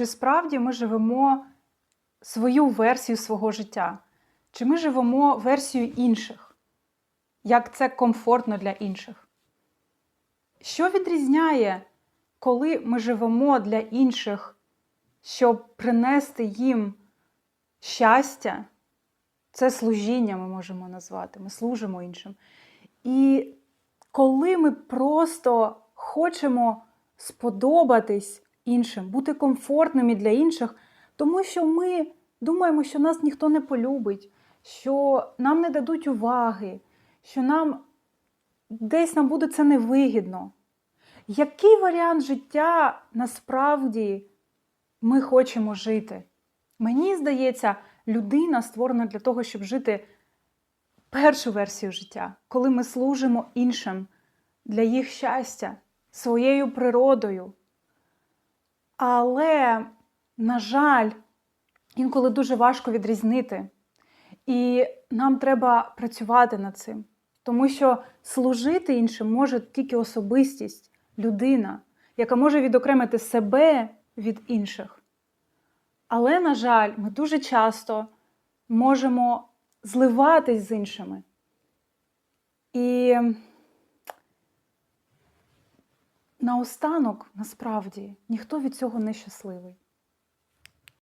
чи справді ми живемо свою версію свого життя, чи ми живемо версією інших, як це комфортно для інших. Що відрізняє, коли ми живемо для інших, щоб принести їм щастя? Це служіння ми можемо назвати, ми служимо іншим. І коли ми просто хочемо сподобатись іншим, бути комфортними для інших, тому що ми думаємо, що нас ніхто не полюбить, що нам не дадуть уваги, що нам десь нам буде це невигідно. Який варіант життя насправді ми хочемо жити? Мені здається, людина створена для того, щоб жити першу версію життя, коли ми служимо іншим для їх щастя, своєю природою. Але, на жаль, інколи дуже важко відрізнити. І нам треба працювати над цим. Тому що служити іншим може тільки особистість, людина, яка може відокремити себе від інших. Але, на жаль, ми дуже часто можемо зливатись з іншими. І наостанок, насправді, ніхто від цього не щасливий.